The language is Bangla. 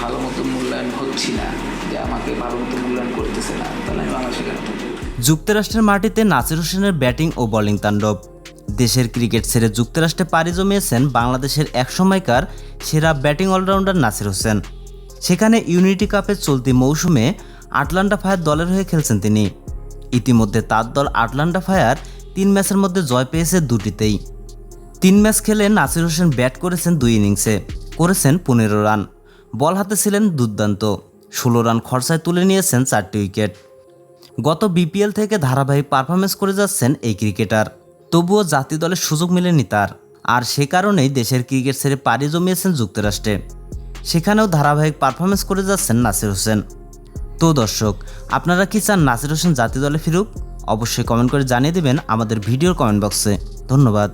ভালো মতো মূল্যায়ন হচ্ছি না, যে আমাকে ভালো মতো মূল্যায়ন করতেছে না, তাহলে আমি বাংলাদেশে কেন? যুক্তরাষ্ট্রের মাটিতে নাসির হোসেনের ব্যাটিং ও বোলিং তাণ্ডব। দেশের ক্রিকেট ছেড়ে যুক্তরাষ্ট্রে পাড়ি জমিয়েছেন বাংলাদেশের একসময়কার সেরা ব্যাটিং অলরাউন্ডার নাসির হোসেন। সেখানে ইউনিটি কাপের চলতি মৌসুমে আটলান্টা ফায়ার দলের হয়ে খেলছেন তিনি। ইতিমধ্যে তার দল আটলান্টা ফায়ার তিন ম্যাচের মধ্যে জয় পেয়েছে দুটিতেই। তিন ম্যাচ খেলে নাসির হোসেন ব্যাট করেছেন দুই ইনিংসে, করেছেন পনেরো রান। বল হাতে ছিলেন দুর্দান্ত। ষোলো রান খরচায় তুলে নিয়েছেন চারটি উইকেট। গত বিপিএল থেকে ধারাবাহিক পারফরমেন্স করে যাচ্ছেন এই ক্রিকেটার। তবুও জাতীয় দলের সুযোগ মেলেনি তার। আর সে কারণেই দেশের ক্রিকেট ছেড়ে পাড়ি জমিয়েছেন যুক্তরাষ্ট্রে। সেখানেও ধারাবাহিক পারফরমেন্স করে যাচ্ছেন নাসির হোসেন। তো দর্শক, আপনারা কি চান নাসির হোসেন জাতীয় দলে ফিরুক? অবশ্যই কমেন্ট করে জানিয়ে দেবেন আমাদের ভিডিওর কমেন্ট বক্সে। ধন্যবাদ।